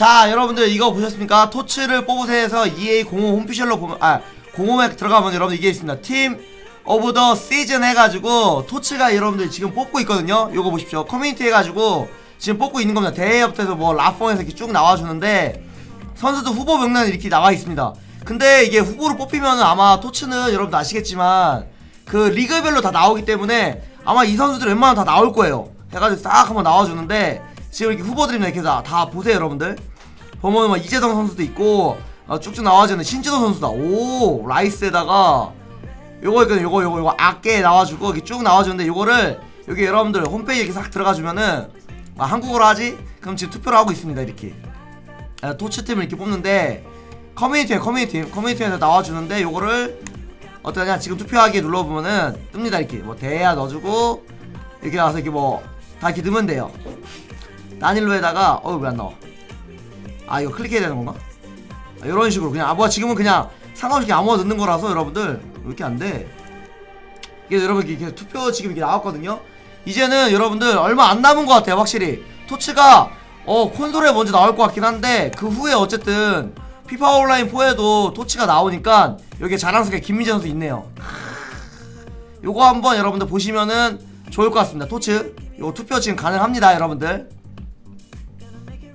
자 여러분들 이거 보셨습니까? 토츠를 뽑으세요에서 EA05 홈피셜로 보면 아 05에 들어가면 여러분 이게 있습니다. 팀 오브 더 시즌 해가지고 토츠가 여러분들 지금 뽑고 있거든요. 요거 보십시오. 커뮤니티 해가지고 지금 뽑고 있는 겁니다. 대회부터 뭐 라퐁에서 이렇게 쭉 나와주는데 선수들 후보 명단이 이렇게 나와 있습니다. 근데 이게 후보로 뽑히면 아마 토츠는 여러분들 아시겠지만 그 리그별로 다 나오기 때문에 아마 이 선수들 웬만하면 다 나올 거예요. 해가지고 싹 한번 나와주는데 지금 이렇게 후보들입니다. 이렇게 다, 다 보세요, 여러분들. 보면 뭐 이재동 선수도 있고 어, 쭉쭉 나와주는 신진호 선수다. 오 라이스에다가 요거 있거든 요거 요거 요거 악게 나와주고 이렇게 쭉 나와주는데 요거를 여기 여러분들 홈페이지 이렇게 싹 들어가주면은 아, 한국어로 하지? 그럼 지금 투표를 하고 있습니다 이렇게. 아, 토츠팀을 이렇게 뽑는데 커뮤니티에 커뮤니티 커뮤니티에서 나와주는데 요거를 어떠냐? 지금 투표하기 눌러보면은 뜹니다 이렇게. 뭐 대야 넣어주고 이렇게 나와서 이렇게 뭐 다 이렇게 넣으면 돼요. 단일로에다가 어왜안 나와 아 이거 클릭해야 되는 건가? 아, 이런 식으로 그냥 아 뭐야 지금은 그냥 상관없이 아무거나 넣는 거라서 여러분들 왜 이렇게 안 돼? 이게 여러분 이렇게 투표 지금 이게 나왔거든요. 이제는 여러분들 얼마 안 남은 것 같아요 확실히 토치가 어 콘솔에 먼저 나올 것 같긴 한데 그 후에 어쨌든 피파 온라인 4에도 토치가 나오니까 여기에 자랑스럽게 김민재 선수 있네요. 요거 한번 여러분들 보시면은 좋을 것 같습니다. 토츠 요거 투표 지금 가능합니다 여러분들